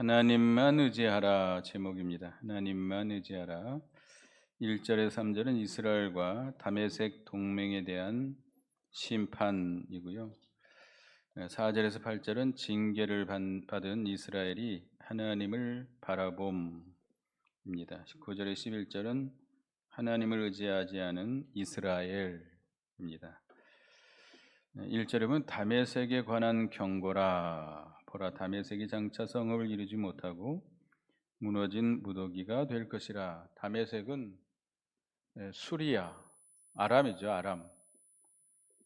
하나님만 의지하라 제목입니다. 하나님만 의지하라. 1절에 3절은 이스라엘과 다메섹 동맹에 대한 심판이고요. 4절에서 8절은 징계를 받은 이스라엘이 하나님을 바라봄입니다. 19절에 11절은 하나님을 의지하지 않은 이스라엘입니다. 1절에 보면 다메섹에 관한 경고라 보라 다메섹이 장차 성읍을 이루지 못하고 무너진 무더기가 될 것이라. 다메섹은 수리아 아람이죠 아람.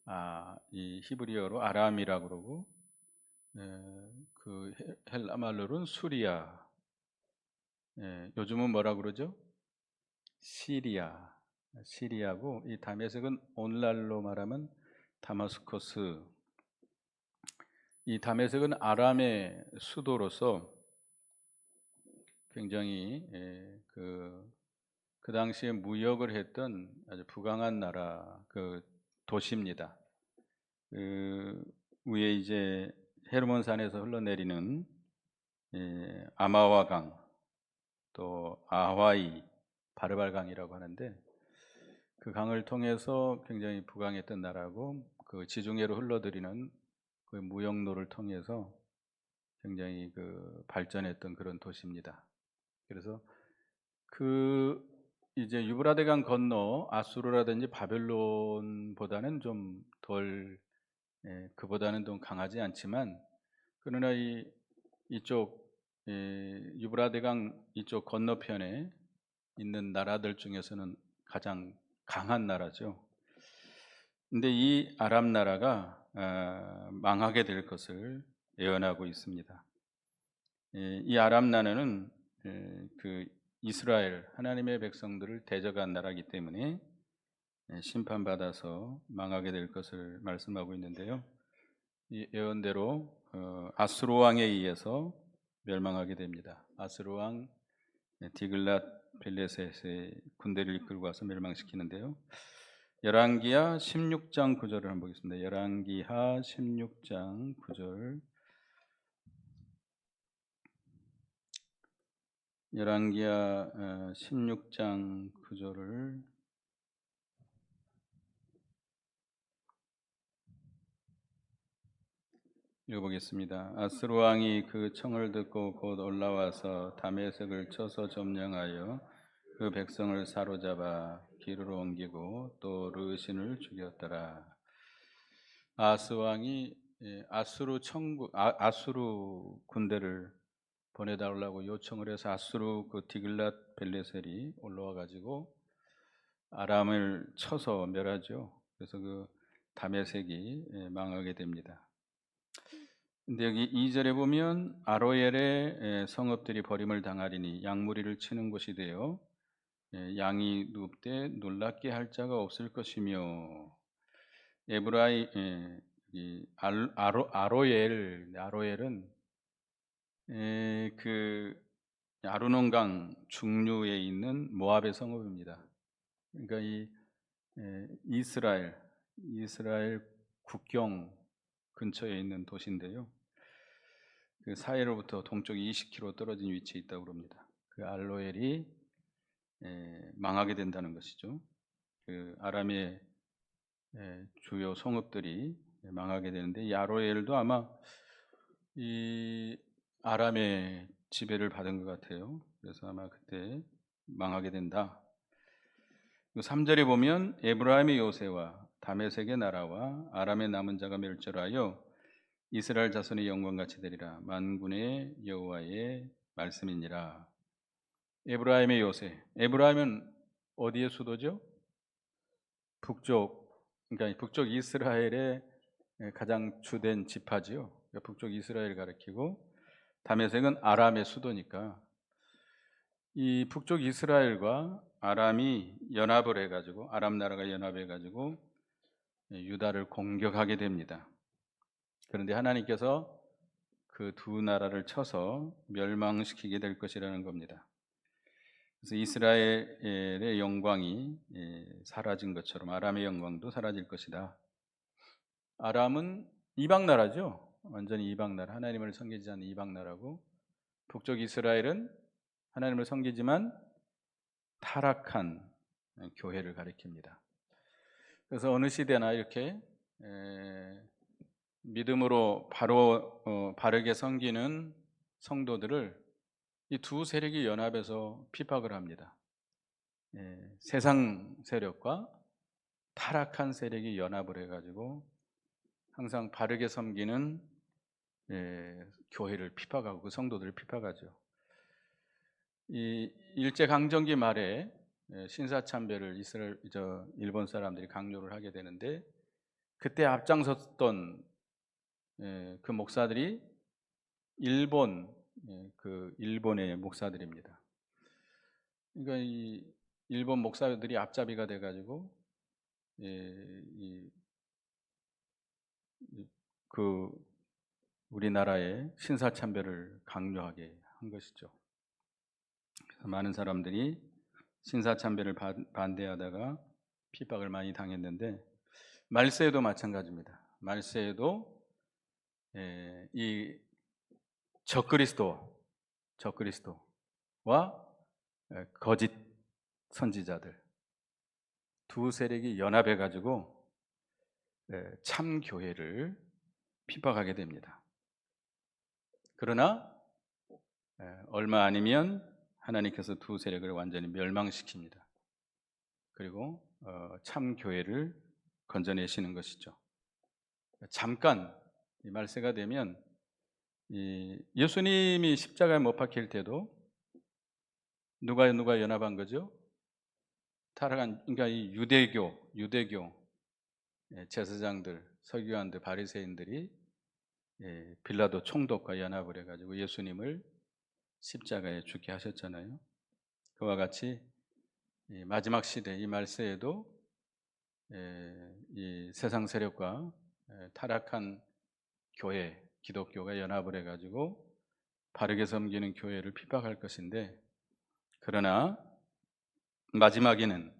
아, 이 히브리어로 아람이라고 그러고 에, 그 헬라 말로는 수리아 에, 요즘은 뭐라 그러죠? 시리아 시리아고 이 다메섹은 오늘날로 말하면 다마스커스 이 다메섹은 아람의 수도로서 굉장히 예, 그, 그 당시에 무역을 했던 아주 부강한 나라 그 도시입니다. 그 위에 이제 헤르몬산에서 흘러내리는 예, 아마와 강, 또 아하이 바르발강이라고 하는데 그 강을 통해서 굉장히 부강했던 나라고 그 지중해로 흘러들이는 그 무역로를 통해서 굉장히 그 발전했던 그런 도시입니다. 그래서 그 이제 유브라데강 건너 아수르라든지 바벨론보다는 좀덜 예, 그보다는 좀 강하지 않지만 그러나 이 이쪽 예, 유브라데강 이쪽 건너편에 있는 나라들 중에서는 가장 강한 나라죠. 근데 이 아랍 나라가 아, 망하게 될 것을 예언하고 있습니다. 예, 이 아랍 나라는 예, 그 이스라엘 하나님의 백성들을 대적한 나라이기 때문에 예, 심판받아서 망하게 될 것을 말씀하고 있는데요. 이 예언대로 어, 아수르 왕에 의해서 멸망하게 됩니다. 아수르 왕 디글랏 빌레셋의 군대를 이끌고 와서 멸망시키는데요. 열왕기하 16장 9절을 한번 보겠습니다. 열왕기하 16장 9절 열왕기하 16장 9절을 읽어보겠습니다. 아스루 왕이 그 청을 듣고 곧 올라와서 다메섹을 쳐서 점령하여 그 백성을 사로잡아 기르로 옮기고 또 르신을 죽였더라. 아스 왕이 예, 아수르 청구 아, 아수르 군대를 보내달라고 요청을 해서 아수르 그 디글랏 벨레셀이 올라와 가지고 아람을 쳐서 멸하죠. 그래서 그 다메섹이 예, 망하게 됩니다. 근데 여기 2절에 보면 아로엘의 성읍들이 버림을 당하리니 양무리를 치는 곳이 되어 양이 눕되 놀랍게 할 자가 없을 것이며 에브라이 아로, 아로엘 아로엘은 그 아르논강 중류에 있는 모압의 성읍입니다. 그러니까 이 이스라엘 이스라엘 국경 근처에 있는 도시인데요. 그 사해로부터 동쪽 20km 떨어진 위치에 있다고 합니다. 그 알로엘이 에, 망하게 된다는 것이죠. 그 아람의 에, 주요 성읍들이 망하게 되는데 이 알로엘도 아마 이 아람의 지배를 받은 것 같아요. 그래서 아마 그때 망하게 된다. 3절에 그 보면 에브라임의 요새와 다메섹의 나라와 아람의 남은 자가 멸절하여 이스라엘 자손의 영광같이 되리라 만군의 여호와의 말씀이니라 에브라임의 요새 에브라임은 어디의 수도죠? 북쪽 그러니까 북쪽 이스라엘의 가장 주된 지파지요 그러니까 북쪽 이스라엘 가리키고 다메섹은 아람의 수도니까 이 북쪽 이스라엘과 아람이 연합을 해가지고 아람 나라가 연합해가지고 유다를 공격하게 됩니다. 그런데 하나님께서 그 두 나라를 쳐서 멸망시키게 될 것이라는 겁니다. 그래서 이스라엘의 영광이 예, 사라진 것처럼 아람의 영광도 사라질 것이다. 아람은 이방 나라죠. 완전히 이방 나라. 하나님을 섬기지 않는 이방 나라고 북쪽 이스라엘은 하나님을 섬기지만 타락한 교회를 가리킵니다. 그래서 어느 시대나 이렇게 에, 믿음으로 바로 어, 바르게 섬기는 성도들을 이 두 세력이 연합해서 핍박을 합니다. 예, 세상 세력과 타락한 세력이 연합을 해가지고 항상 바르게 섬기는 예, 교회를 핍박하고 그 성도들을 핍박하죠. 이 일제 강점기 말에 예, 신사참배를 이스라엘 저 일본 사람들이 강요를 하게 되는데 그때 앞장섰던 예, 그 목사들이 일본 예, 그 일본의 목사들입니다. 그러니까 이 일본 목사들이 앞잡이가 돼가지고 예, 이, 이- 그 우리나라의 신사참배를 강요하게 한 것이죠. 많은 사람들이 신사참배를 반- 반대하다가 핍박을 많이 당했는데 말세에도 마찬가지입니다. 말세에도 예, 이 적그리스도, 적그리스도와 예, 거짓 선지자들 두 세력이 연합해 가지고 예, 참 교회를 핍박하게 됩니다. 그러나 예, 얼마 아니면 하나님께서 두 세력을 완전히 멸망시킵니다. 그리고 어, 참 교회를 건져내시는 것이죠. 잠깐 이 말세가 되면 이 예수님이 십자가에 못 박힐 때도 누가 누가 연합한 거죠? 타락한 그러니까 이 유대교 유대교 예, 제사장들 서기관들 바리새인들이 예, 빌라도 총독과 연합을 해가지고 예수님을 십자가에 죽게 하셨잖아요. 그와 같이 이 마지막 시대 이 말세에도 예, 이 세상 세력과 예, 타락한 교회 기독교가 연합을 해가지고 바르게 섬기는 교회를 핍박할 것인데 그러나 마지막에는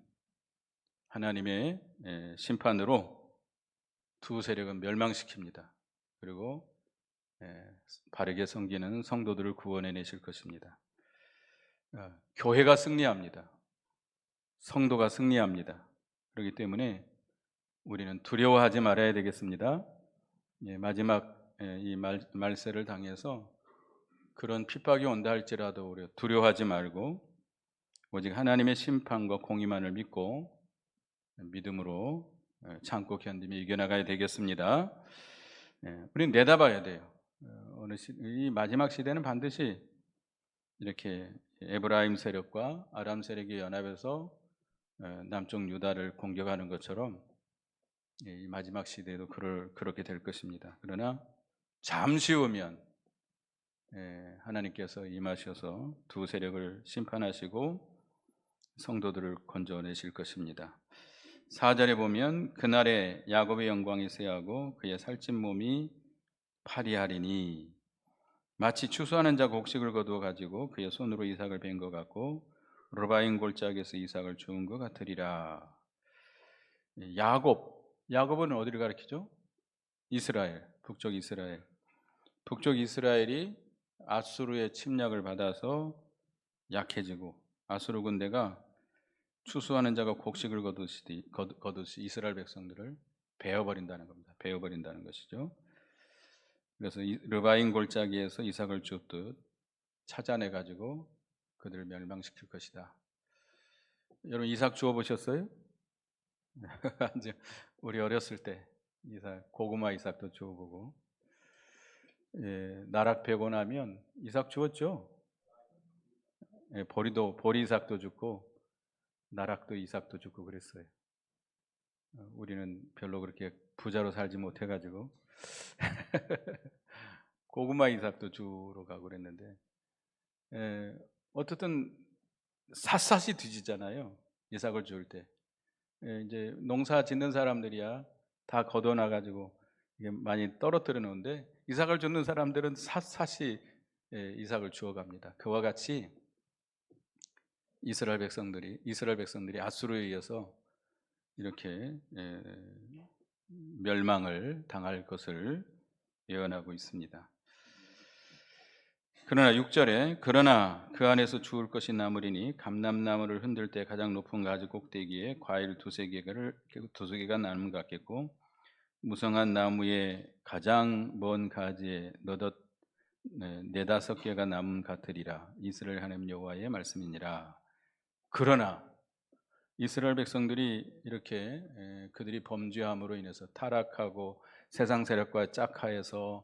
하나님의 예, 심판으로 두 세력은 멸망시킵니다. 그리고 예, 바르게 섬기는 성도들을 구원해 내실 것입니다. 어, 교회가 승리합니다. 성도가 승리합니다. 그렇기 때문에 우리는 두려워하지 말아야 되겠습니다. 예, 마지막 예, 이 말, 말세를 당해서 그런 핍박이 온다 할지라도 두려워하지 말고 오직 하나님의 심판과 공의만을 믿고 믿음으로 예, 참고 견디며 이겨나가야 되겠습니다. 예, 우리는 내다봐야 돼요. 어, 어느 시, 이 마지막 시대는 반드시 이렇게 에브라임 세력과 아람 세력이 연합해서 어, 남쪽 유다를 공격하는 것처럼 예, 이 마지막 시대에도 그럴, 그렇게 될 것입니다. 그러나 잠시 후면 예, 하나님께서 임하셔서 두 세력을 심판하시고 성도들을 건져내실 것입니다. 4절에 보면 그날에 야곱의 영광이 쇠하고 그의 살찐 몸이 파리하리니 마치 추수하는 자 곡식을 거두어 가지고 그의 손으로 이삭을 벤것 같고 로바인 골짜기에서 이삭을 주운 것 같으리라. 야곱, 야곱은 어디를 가리키죠? 이스라엘, 북쪽 이스라엘. 북쪽 이스라엘이 아수르의 침략을 받아서 약해지고 아수르 군대가 추수하는 자가 곡식을 거두시, 거두시 이스라엘 백성들을 베어버린다는 겁니다. 베어버린다는 것이죠. 그래서 이- 르바인 골짜기에서 이삭을 줍듯 찾아내 가지고 그들을 멸망시킬 것이다. 여러분 이삭 주워 보셨어요? 이제 우리 어렸을 때 이삭 고구마 이삭도 주워 보고 예, 나락 베고 나면 이삭 주웠죠. 예, 보리도 보리 이삭도 죽고 나락도 이삭도 죽고 그랬어요. 어, 우리는 별로 그렇게 부자로 살지 못해가지고 고구마 이삭도 주로 가고 그랬는데 에, 어떻든 샅샅이 뒤지잖아요. 이삭을 줄 때. 에, 이제 농사 짓는 사람들이야 다 걷어놔 가지고 이게 많이 떨어뜨려 놓는데 이삭을 줍는 사람들은 샅샅이 에, 이삭을 주어 갑니다. 그와 같이 이스라엘 백성들이 이스라엘 백성들이 아수르에 의해서 이렇게 에, 멸망을 당할 것을 예언하고 있습니다. 그러나 6절에 그러나 그 안에서 주울 것이 남으리니 감람나무를 흔들 때 가장 높은 가지 꼭대기에 과일 두세 개를 두세 개가 것 같겠고 무성한 나무의 가장 먼 가지에 너덧 네, 네다섯 개가 남은 같으리라 이스라엘 하나님 여호와의 말씀이니라 그러나 이스라엘 백성들이 이렇게 에, 그들이 범죄함으로 인해서 타락하고 세상 세력과 짝하여서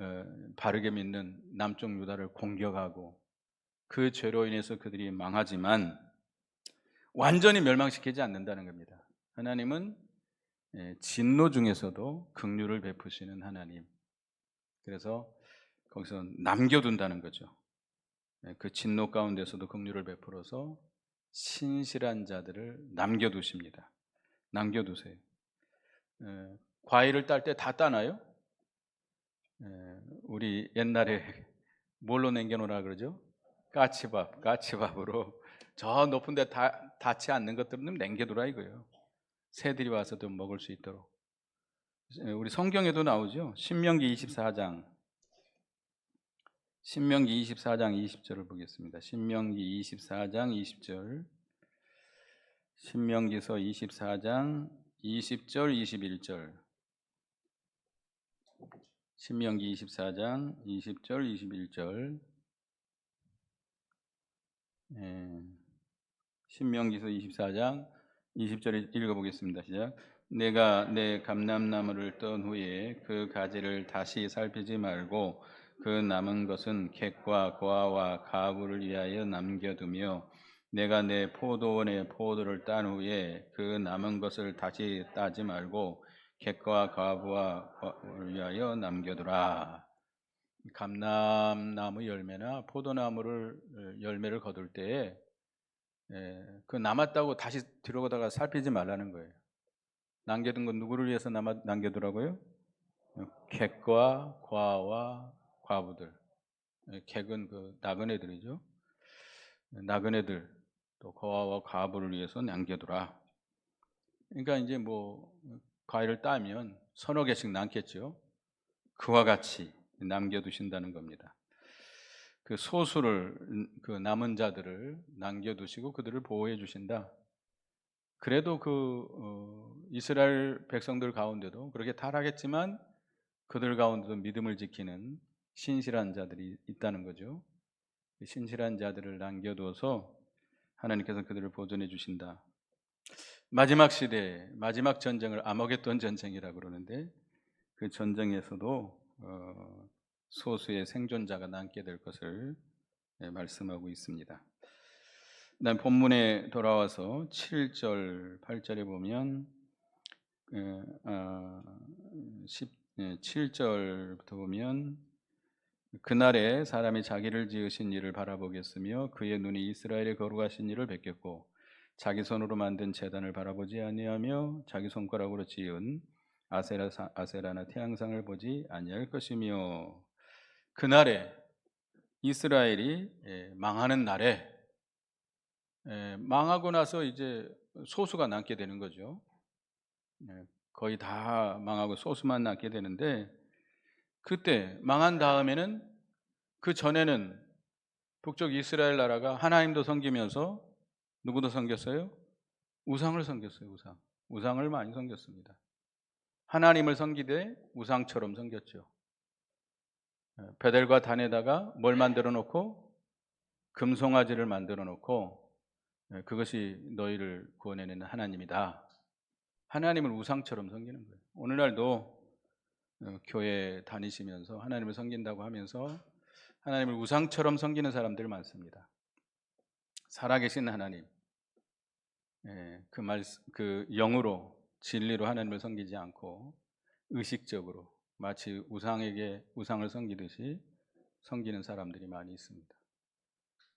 에, 바르게 믿는 남쪽 유다를 공격하고 그 죄로 인해서 그들이 망하지만 완전히 멸망시키지 않는다는 겁니다. 하나님은 에, 진노 중에서도 긍휼을 베푸시는 하나님. 그래서 거기서 남겨둔다는 거죠. 예, 그 진노 가운데서도 긍휼을 베풀어서 신실한 자들을 남겨두십니다. 남겨두세요. 예, 과일을 딸 때 다 따나요? 예, 우리 옛날에 뭘로 남겨놓으라 그러죠? 까치밥, 까치밥으로 저 높은 데 다 닿지 않는 것들은 남겨두라 이거예요. 새들이 와서도 먹을 수 있도록. 예, 우리 성경에도 나오죠. 신명기 24장 신명기 24장 20절을 보겠습니다. 신명기 24장 20절. 신명기서 24장 20절 21절. 신명기 24장 20절 21절. 예. 신명기서 24장 20절 읽어보겠습니다. 시작. 내가 내 감람나무를 떤 후에 그 가지를 다시 살피지 말고 그 남은 것은 객과 고아와 가부를 위하여 남겨두며 내가 내 포도원의 포도를 딴 후에 그 남은 것을 다시 따지 말고 객과 과부를 위하여 남겨두라. 감람나무 열매나 포도나무를 열매를 거둘 때에 예, 그 남았다고 다시 들어가다가 살피지 말라는 거예요. 남겨둔 건 누구를 위해서 남아, 남겨두라고요? 객과 과와 과부들. 예, 객은 그 나그네들이죠. 나그네들 또 거아와 과부를 위해서 남겨두라. 그러니까 이제 뭐 과일을 따면 서너 개씩 남겠죠. 그와 같이 남겨두신다는 겁니다. 그 소수를 그 남은 자들을 남겨두시고 그들을 보호해 주신다. 그래도 그 어, 이스라엘 백성들 가운데도 그렇게 타락했지만 그들 가운데도 믿음을 지키는 신실한 자들이 있다는 거죠. 신실한 자들을 남겨두어서 하나님께서 그들을 보존해 주신다. 마지막 시대, 마지막 전쟁을 아머겟돈 전쟁이라고 그러는데 그 전쟁에서도 어, 소수의 생존자가 남게 될 것을 예, 말씀하고 있습니다. 난 본문에 돌아와서 7절, 8절에 보면 17절부터 예, 보면 그날에 사람이 자기를 지으신 일을 바라보겠으며 그의 눈이 이스라엘의 거룩하신 일을 뵙겠고 자기 손으로 만든 재단을 바라보지 아니하며 자기 손가락으로 지은 아세라 아세라나 태양상을 보지 아니할 것이며 그날에 이스라엘이 예, 망하는 날에 예, 망하고 나서 이제 소수가 남게 되는 거죠. 예, 거의 다 망하고 소수만 남게 되는데 그때 망한 다음에는 그 전에는 북쪽 이스라엘 나라가 하나님도 섬기면서 누구도 섬겼어요? 우상을 섬겼어요. 우상. 우상을 많이 섬겼습니다. 하나님을 섬기되 우상처럼 섬겼죠. 예, 베델과 단에다가 뭘 만들어 놓고 금송아지를 만들어 놓고 예, 그것이 너희를 구원해내는 하나님이다. 하나님을 우상처럼 섬기는 거예요. 오늘날도 어, 교회 다니시면서 하나님을 섬긴다고 하면서 하나님을 우상처럼 섬기는 사람들 많습니다. 살아계신 하나님, 예, 그 말, 그 영으로 진리로 하나님을 섬기지 않고 의식적으로 마치 우상에게 우상을 섬기듯이 섬기는 사람들이 많이 있습니다.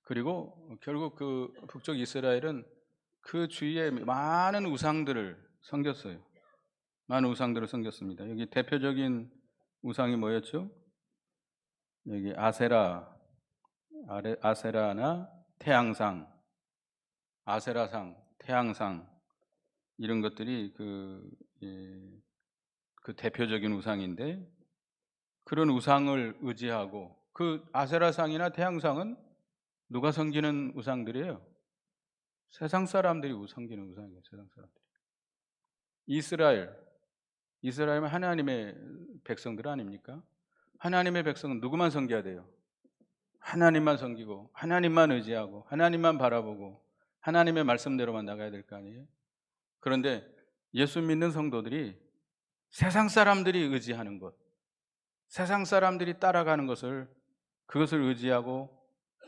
그리고 결국 그 북쪽 이스라엘은 그 주위에 많은 우상들을 섬겼어요. 많은 우상들을 섬겼습니다. 여기 대표적인 우상이 뭐였죠? 여기 아세라, 아세라나 태양상, 아세라상, 태양상 이런 것들이 그, 예, 그 대표적인 우상인데 그런 우상을 의지하고 그 아세라상이나 태양상은 누가 섬기는 우상들이에요? 세상 사람들이 우- 섬기는 우상이에요. 세상 사람들이. 이스라엘, 이스라엘은 하나님의 백성들 아닙니까? 하나님의 백성은 누구만 섬겨야 돼요? 하나님만 섬기고 하나님만 의지하고 하나님만 바라보고 하나님의 말씀대로만 나가야 될 거 아니에요? 그런데 예수 믿는 성도들이 세상 사람들이 의지하는 것, 세상 사람들이 따라가는 것을 그것을 의지하고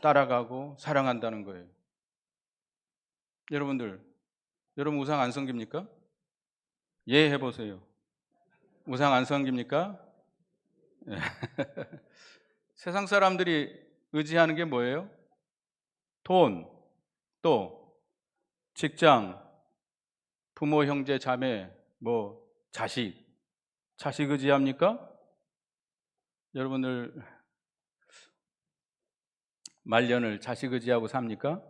따라가고 사랑한다는 거예요. 여러분들, 여러분 우상 안 섬깁니까? 예 해보세요. 우상 안 섬깁니까? 예. 세상 사람들이 의지하는 게 뭐예요? 돈, 또 직장, 부모, 형제, 자매, 뭐 자식, 자식 의지합니까? 여러분들 말년을 자식 의지하고 삽니까?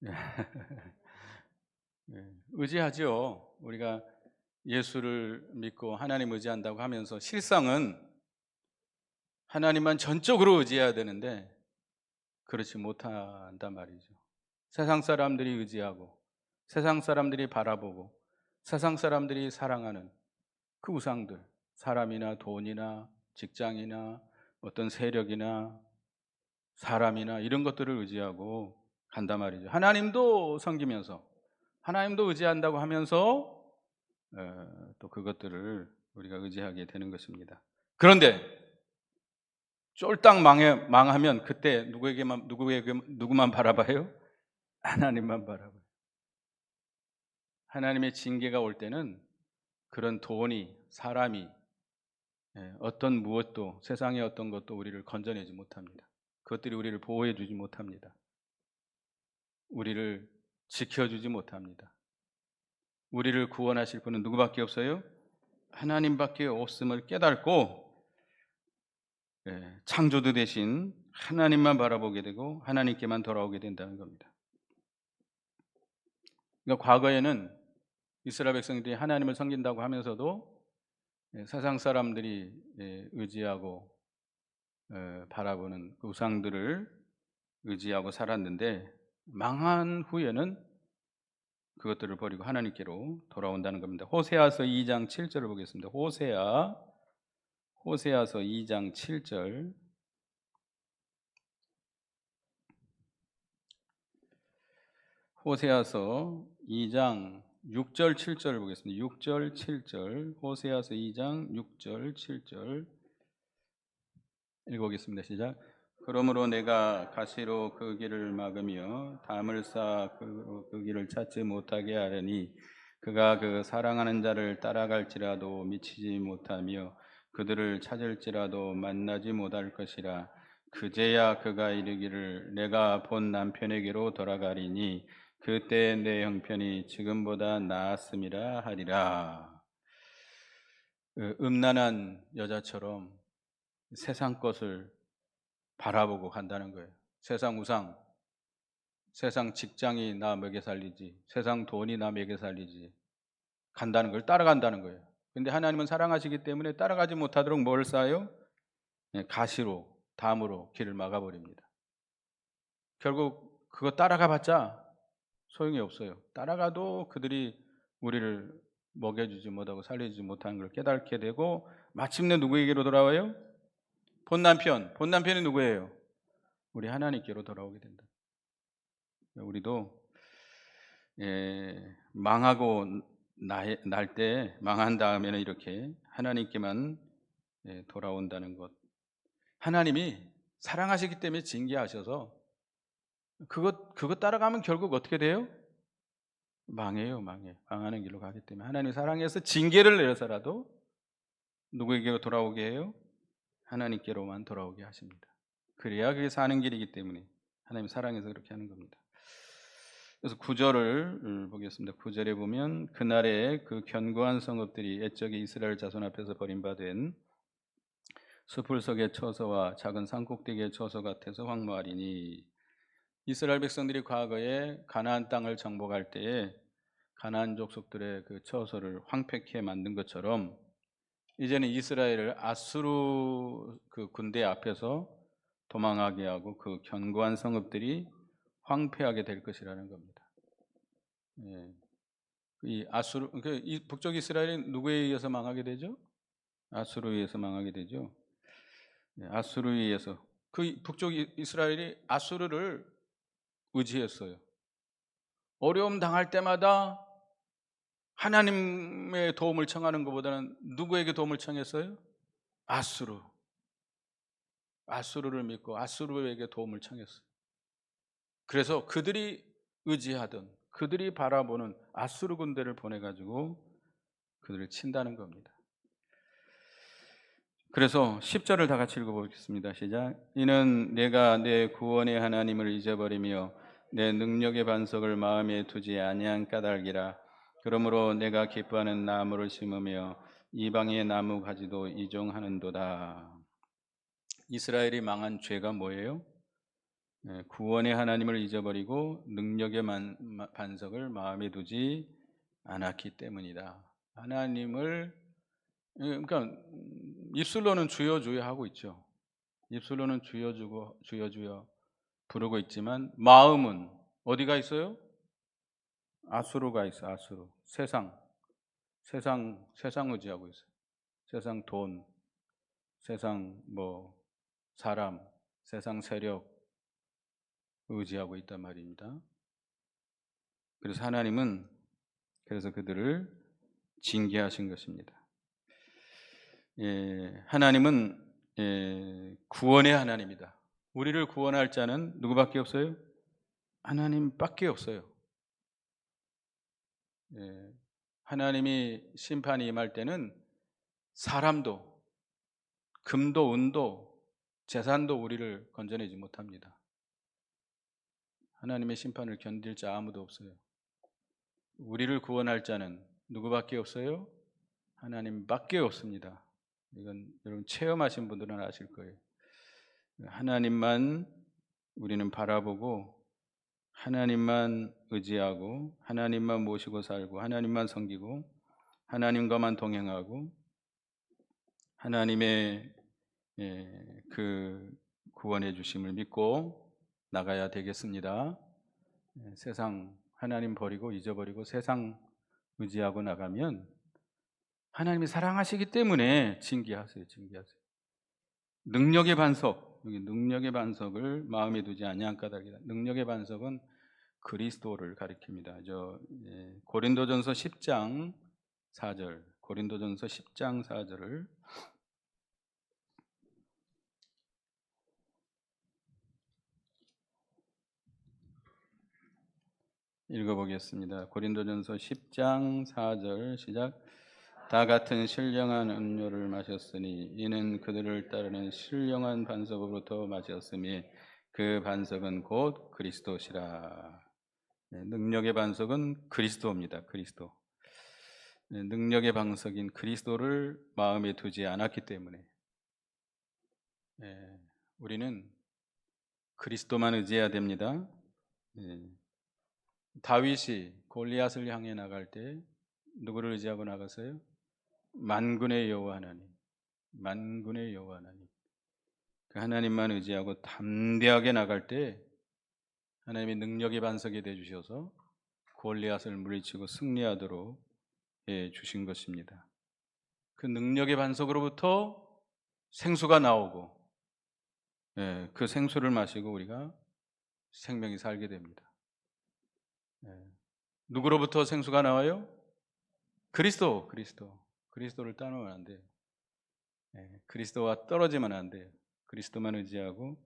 예, 의지하죠. 우리가 예수를 믿고 하나님 의지한다고 하면서 실상은 하나님만 전적으로 의지해야 되는데 그렇지 못한단 말이죠. 세상 사람들이 의지하고 세상 사람들이 바라보고 세상 사람들이 사랑하는 그 우상들, 사람이나 돈이나 직장이나 어떤 세력이나 사람이나 이런 것들을 의지하고 간단 말이죠. 하나님도 섬기면서 하나님도 의지한다고 하면서 어, 또 그것들을 우리가 의지하게 되는 것입니다. 그런데 쫄딱 망해, 망하면 그때 누구에게만 누구에게 누구만 바라봐요? 하나님만 바라봐요. 하나님의 징계가 올 때는 그런 돈이 사람이 예, 어떤 무엇도 세상의 어떤 것도 우리를 건져내지 못합니다. 그것들이 우리를 보호해 주지 못합니다. 우리를 지켜주지 못합니다. 우리를 구원하실 분은 누구밖에 없어요? 하나님밖에 없음을 깨닫고 예, 창조주 대신 하나님만 바라보게 되고 하나님께만 돌아오게 된다는 겁니다. 그러니까 과거에는 이스라엘 백성들이 하나님을 섬긴다고 하면서도 예, 세상 사람들이 예, 의지하고 어, 바라보는 그 우상들을 의지하고 살았는데 망한 후에는 그것들을 버리고 하나님께로 돌아온다는 겁니다. 호세아서 2장 7절을 보겠습니다. 호세아 호세아서 2장 7절 호세아서 2장 6절 7절을 보겠습니다. 6절 7절 호세아서 2장 6절 7절 읽어보겠습니다. 시작. 그러므로 내가 가시로 그 길을 막으며 담을 쌓그 그 길을 찾지 못하게 하려니 그가 그 사랑하는 자를 따라갈지라도 미치지 못하며 그들을 찾을지라도 만나지 못할 것이라 그제야 그가 이르기를 내가 본 남편에게로 돌아가리니 그때 내 형편이 지금보다 나았음이라 하리라. 그 음란한 여자처럼 세상 것을 바라보고 간다는 거예요. 세상 우상, 세상 직장이 나 먹여 살리지, 세상 돈이 나 먹여 살리지, 간다는 걸 따라간다는 거예요. 근데 하나님은 사랑하시기 때문에 따라가지 못하도록 뭘 쌓아요? 예, 가시로, 담으로 길을 막아버립니다. 결국 그거 따라가 봤자 소용이 없어요. 따라가도 그들이 우리를 먹여주지 못하고 살려주지 못하는 걸 깨닫게 되고 마침내 누구에게로 돌아와요? 본 남편, 본 남편이 누구예요? 우리 하나님께로 돌아오게 된다. 우리도 예, 망하고 날 때 망한 다음에는 이렇게 하나님께만 예, 돌아온다는 것. 하나님이 사랑하시기 때문에 징계하셔서 그것 그것 따라가면 결국 어떻게 돼요? 망해요, 망해. 망하는 길로 가기 때문에 하나님 사랑해서 징계를 내려서라도 누구에게 돌아오게 해요? 하나님께로만 돌아오게 하십니다. 그래야 그게 사는 길이기 때문에 하나님 사랑해서 그렇게 하는 겁니다. 그래서 구절을 보겠습니다. 구절에 보면 그날에 그 견고한 성읍들이 옛적에 이스라엘 자손 앞에서 버림받은 숲을 속의 처소와 작은 산꼭대기의 처소 같아서 황무하리니 이스라엘 백성들이 과거에 가나안 땅을 정복할 때에 가나안 족속들의 그 처소를 황폐케 만든 것처럼 이제는 이스라엘을 아수르 그 군대 앞에서 도망하게 하고 그 견고한 성읍들이 황폐하게 될 것이라는 겁니다. 예. 이 아수르 그이 북쪽 이스라엘이 누구에 의해서 망하게 되죠? 아수르에 의해서 망하게 되죠. 예, 아수르에 의해서 그 북쪽 이- 이스라엘이 아수르를 의지했어요. 어려움 당할 때마다 하나님의 도움을 청하는 것보다는 누구에게 도움을 청했어요? 아수르. 아수르를 믿고 아수르에게 도움을 청했어요. 그래서 그들이 의지하던 그들이 바라보는 아수르 군대를 보내 가지고 그들을 친다는 겁니다. 그래서 10절을 다 같이 읽어보겠습니다. 시작. 이는 내가 내 구원의 하나님을 잊어버리며 내 능력의 반석을 마음에 두지 아니한 까닭이라. 그러므로 내가 기뻐하는 나무를 심으며 이방의 나무 가지도 이종하는도다. 이스라엘이 망한 죄가 뭐예요? 네, 구원의 하나님을 잊어버리고 능력의 반석을 마음에 두지 않았기 때문이다. 하나님을 예, 그러니까 음, 입술로는 주여 주여 하고 있죠. 입술로는 주여 주고 주여 주여 부르고 있지만 마음은 어디가 있어요? 아수르가 있어. 아수르. 세상. 세상 세상 의지하고 있어요. 세상 돈, 세상 뭐 사람, 세상 세력 의지하고 있단 말입니다. 그래서 하나님은 그래서 그들을 징계하신 것입니다. 예, 하나님은 예, 구원의 하나님이다. 우리를 구원할 자는 누구밖에 없어요? 하나님밖에 없어요. 예, 하나님이 심판이 임할 때는 사람도 금도 은도 재산도 우리를 건져내지 못합니다. 하나님의 심판을 견딜 자 아무도 없어요. 우리를 구원할 자는 누구밖에 없어요? 하나님밖에 없습니다. 이건 여러분 체험하신 분들은 아실 거예요. 하나님만 우리는 바라보고 하나님만 의지하고 하나님만 모시고 살고 하나님만 섬기고 하나님과만 동행하고 하나님의 예, 그 구원해 주심을 믿고 나가야 되겠습니다. 예, 세상 하나님 버리고 잊어버리고 세상 의지하고 나가면 하나님이 사랑하시기 때문에 징계하세요. 징계하세요. 능력의 반석 여기 능력의 반석을 마음에 두지 아니한 까닭이다. 능력의 반석은 그리스도를 가리킵니다. 저 예, 고린도전서 10장 4절 고린도전서 10장 4절을 읽어보겠습니다. 고린도전서 10장 4절 시작. 다 같은 신령한 음료를 마셨으니 이는 그들을 따르는 신령한 반석으로부터 마셨으니 그 반석은 곧 그리스도시라. 네, 능력의 반석은 그리스도입니다. 그리스도. 네, 능력의 반석인 그리스도를 마음에 두지 않았기 때문에 네, 우리는 그리스도만 의지해야 됩니다. 네. 다윗이 골리앗을 향해 나갈 때 누구를 의지하고 나갔어요? 만군의 여호와 하나님. 만군의 여호와 하나님. 그 하나님만 의지하고 담대하게 나갈 때 하나님의 능력의 반석이 돼 주셔서 골리앗을 물리치고 승리하도록 해 주신 것입니다. 그 능력의 반석으로부터 생수가 나오고 예, 그 생수를 마시고 우리가 생명이 살게 됩니다. 예. 누구로부터 생수가 나와요? 그리스도, 그리스도. 그리스도를 따놓으면 안 돼요. 예, 그리스도와 떨어지면 안 돼요. 그리스도만 의지하고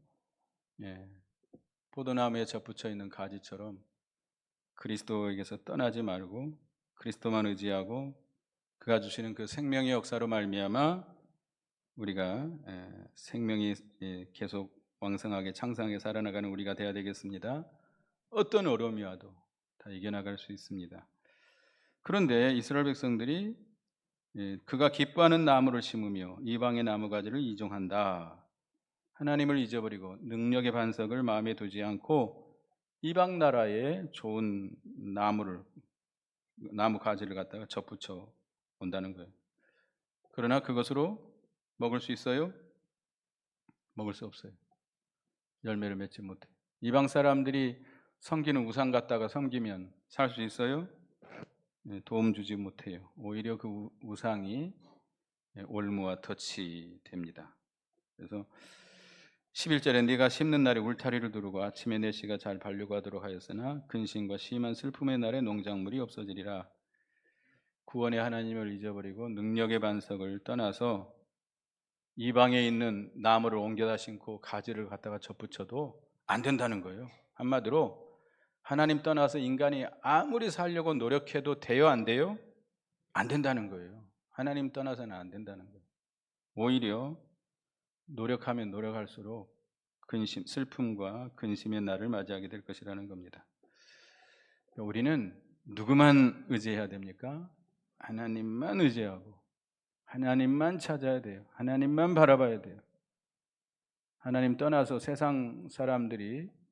예, 포도나무에 접붙여 있는 가지처럼 그리스도에게서 떠나지 말고 그리스도만 의지하고 그가 주시는 그 생명의 역사로 말미암아 우리가 예, 생명이 예, 계속 왕성하게 창상하게 살아나가는 우리가 되어야 되겠습니다. 어떤 어려움이 와도 다 이겨나갈 수 있습니다. 그런데 이스라엘 백성들이 예, 그가 기뻐하는 나무를 심으며 이방의 나무 가지를 이종한다. 하나님을 잊어버리고 능력의 반석을 마음에 두지 않고 이방 나라의 좋은 나무를 나무 가지를 갖다가 접붙여 온다는 거예요. 그러나 그것으로 먹을 수 있어요? 먹을 수 없어요. 열매를 맺지 못해. 이방 사람들이 섬기는 우상 갖다가 섬기면 살 수 있어요? 예, 도움 주지 못해요. 오히려 그 우- 우상이 예, 올무와 덫이 됩니다. 그래서 11절에 네가 심는 날에 울타리를 두르고 아침에 내 씨가 잘 발류하도록 하였으나 근심과 심한 슬픔의 날에 농작물이 없어지리라. 구원의 하나님을 잊어버리고 능력의 반석을 떠나서 이방에 있는 나무를 옮겨다 심고 가지를 갖다가 접붙여도 안 된다는 거예요. 한마디로 하나님 떠나서 인간이 아무리 살려고 노력해도 돼요, 안 돼요? 안 된다는 거예요. 하나님 떠나서는 안 된다는 거예요. 오히려 노력하면 노력할수록 근심, 슬픔과 근심의 날을 맞이하게 될 것이라는 겁니다. 우리는 누구만 의지해야 됩니까? 하나님만 의지하고 하나님만 찾아야 돼요. 하나님만 바라봐야 돼요. 하나님 떠나서 세상 사람들이 예,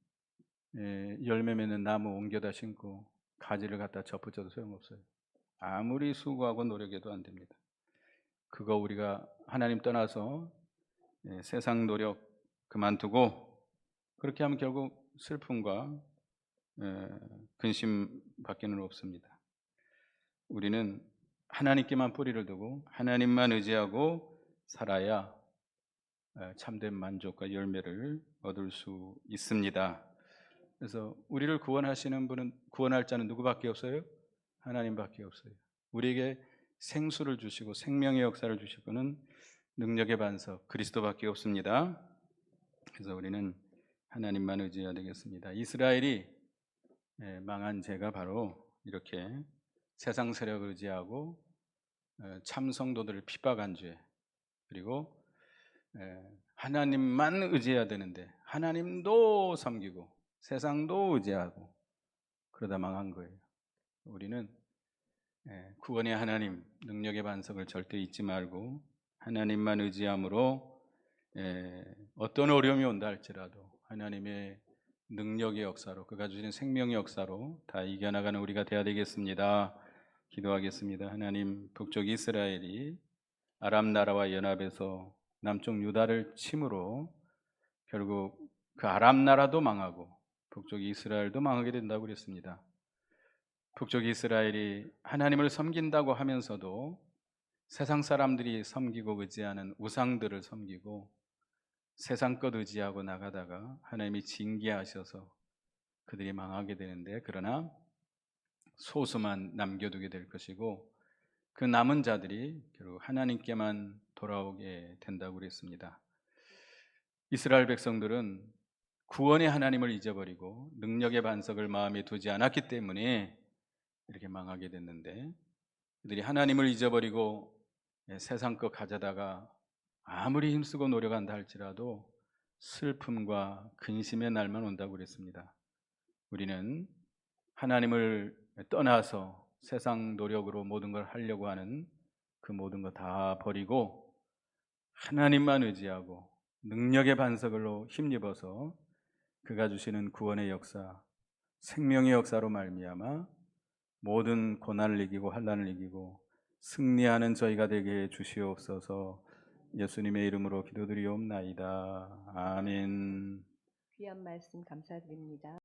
열매 맺는 나무 옮겨다 심고 가지를 갖다 접붙여도 소용없어요. 아무리 수고하고 노력해도 안 됩니다. 그거 우리가 하나님 떠나서 예, 세상 노력 그만두고 그렇게 하면 결국 슬픔과 예, 근심밖에는 없습니다. 우리는 하나님께만 뿌리를 두고 하나님만 의지하고 살아야 예, 참된 만족과 열매를 얻을 수 있습니다. 그래서 우리를 구원하시는 분은 구원할 자는 누구밖에 없어요? 하나님밖에 없어요. 우리에게 생수를 주시고 생명의 역사를 주실 분은 능력의 반석 그리스도밖에 없습니다. 그래서 우리는 하나님만 의지해야 되겠습니다. 이스라엘이 예, 망한 죄가 바로 이렇게 세상 세력을 의지하고 예, 참 성도들을 핍박한 죄 그리고 예, 하나님만 의지해야 되는데 하나님도 섬기고 세상도 의지하고 그러다 망한 거예요. 우리는 예, 구원의 하나님 능력의 반석을 절대 잊지 말고 하나님만 의지함으로 예, 어떤 어려움이 온다 할지라도 하나님의 능력의 역사로 그가 주신 생명의 역사로 다 이겨나가는 우리가 되어야 되겠습니다. 기도하겠습니다. 하나님 북쪽 이스라엘이 아람 나라와 연합해서 남쪽 유다를 침으로 결국 그 아람 나라도 망하고 북쪽 이스라엘도 망하게 된다고 그랬습니다. 북쪽 이스라엘이 하나님을 섬긴다고 하면서도 세상 사람들이 섬기고 의지하는 우상들을 섬기고 세상 것 의지하고 나가다가 하나님이 징계하셔서 그들이 망하게 되는데 그러나 소수만 남겨두게 될 것이고 그 남은 자들이 결국 하나님께만 돌아오게 된다고 그랬습니다. 이스라엘 백성들은 구원의 하나님을 잊어버리고 능력의 반석을 마음에 두지 않았기 때문에 이렇게 망하게 됐는데 그들이 하나님을 잊어버리고 예, 세상 것 가져다가 아무리 힘쓰고 노력한다 할지라도 슬픔과 근심의 날만 온다고 그랬습니다. 우리는 하나님을 떠나서 세상 노력으로 모든 걸 하려고 하는 그 모든 거 다 버리고 하나님만 의지하고 능력의 반석으로 힘입어서 그가 주시는 구원의 역사, 생명의 역사로 말미암아 모든 고난을 이기고 환난을 이기고 승리하는 저희가 되게 해 주시옵소서. 예수님의 이름으로 기도드리옵나이다. 아멘. 귀한 말씀 감사드립니다.